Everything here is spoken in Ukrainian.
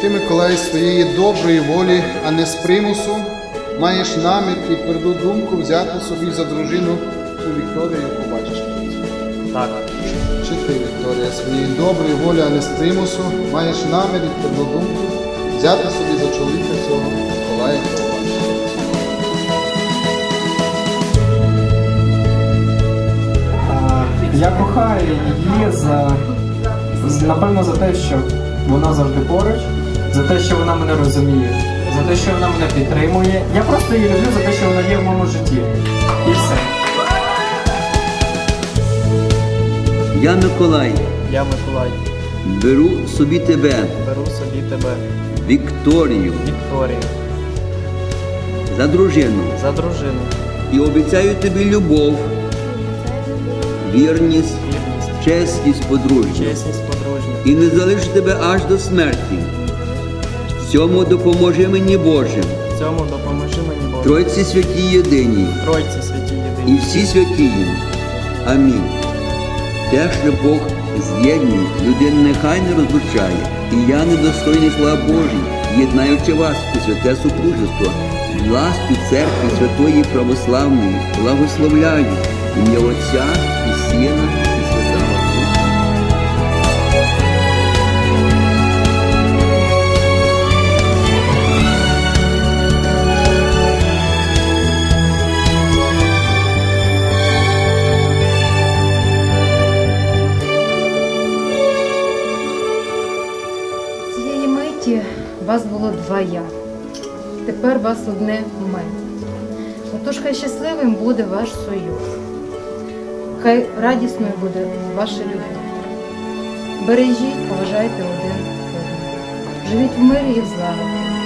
Ти, Миколай, своєї доброї волі, а не з примусу, маєш намір і тверду думку взяти собі за дружину у Вікторію, побачиш. Так, Чи ти, Вікторія, своєї доброї волі, а не з примусу, маєш намір і тверду думку взяти собі за чоловіка цього Миколая побачиш. Я кохаю її за напевно за те, що вона завжди поруч, за те, що вона мене розуміє, за те, що вона мене підтримує. Я просто її люблю за те, що вона є в моєму житті. І все. Я, Миколай, я Миколай, беру собі тебе, беру собі тебе, Вікторію, Вікторію, за дружину. За дружину, і обіцяю тобі любов, вірність, вірність, чесність подружню. Чесність подружню. і не залишу тебе аж до смерті. Цьому допоможи мені Боже, цьому допоможи мені Боже. Тройці святі єдині Тройці святі і всі святі. Амінь. Те, що Бог з'єднує, людина нехай не розлучає. І я, недостойний слава Божій, єднаючи вас у святе супружество, властю церкви Святої Православної, благословляю ім'я Отця вас було два я. Тепер вас одне ми. Отож хай щасливим буде ваш союз. Хай радісною буде ваша любов. Бережіть, поважайте один одного. Живіть в мирі і в злагоді.